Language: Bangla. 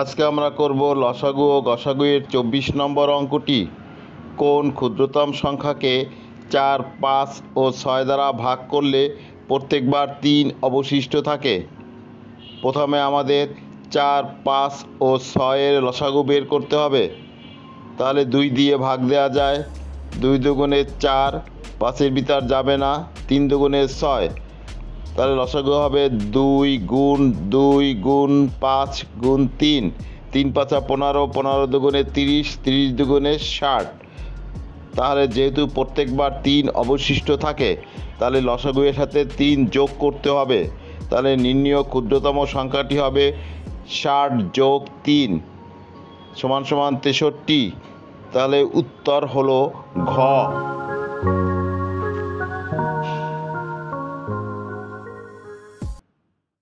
আজকে আমরা করব লসাগু ও গসাগু এর চব্বিশ নম্বর অঙ্কটি। কোন ক্ষুদ্রতম সংখ্যাকে চার, পাঁচ ও ছয় দ্বারা ভাগ করলে প্রত্যেকবার তিন অবশিষ্ট থাকে? প্রথমে আমাদের চার, পাঁচ ও ছয়ের লসাগু বের করতে হবে। তাহলে দুই দিয়ে ভাগ দেওয়া যায়। দুই দুগুণে চার, পাঁচের ভিতর যাবে না। তিন দুগুণে ছয়। তাহলে লসাগু হবে দুই গুণ দুই গুণ পাঁচ গুণ তিন। তিন পাঁচা পনেরো পনেরো দুগুণে তিরিশ তিরিশ দুগুণে ষাট। তাহলে যেহেতু প্রত্যেকবার তিন অবশিষ্ট থাকে, তাহলে লসাগু এর সাথে তিন যোগ করতে হবে। তাহলে নির্ণীয় ক্ষুদ্রতম সংখ্যাটি হবে ষাট যোগ তিন সমান সমান তেষট্টি। তাহলে উত্তর হলো ঘ।